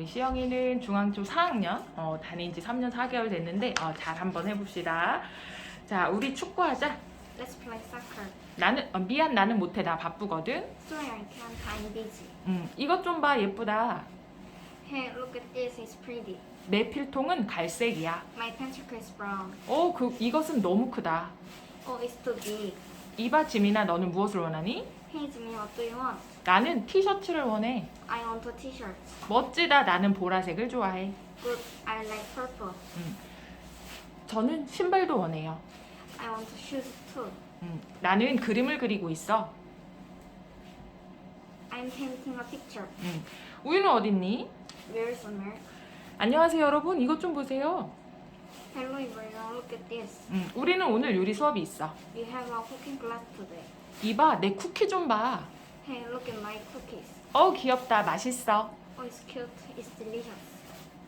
우리 시영이는 중앙초 4학년 어, 다닌 지 3년 4개월 됐는데 어, 잘 한번 해봅시다. 자, 우리 축구하자. Let's play soccer. 나는 어, 미안 나는 못해 나 바쁘거든. Sorry, I can't. I'm busy. 음, 이것 좀 봐 예쁘다. Hey, look at this. It's pretty. 내 필통은 갈색이야. My pencil is brown. 어, 그 이것은 너무 크다. Oh, it's too big. 이봐 지민아 너는 무엇을 원하니? Hey, Jimmy, what do you want? 나는 티셔츠를 원해. I want a t-shirt. 멋지다. 나는 보라색을 좋아해. Good. I like purple. 저는 신발도 원해요. I want shoes too. 음, 나는 그림을 그리고 있어. I'm painting a picture. 음, 우유는 어딨니? Where's the milk? 안녕하세요 여러분. 이것 좀 보세요. Hello, everyone. Look at this. 음, 우리는 오늘 요리 수업이 있어. We have a cooking class today. 이봐 내 쿠키 좀 봐. Hey, look at my cookies. 어 귀엽다. 맛있어. Oh, it's cute. It's delicious.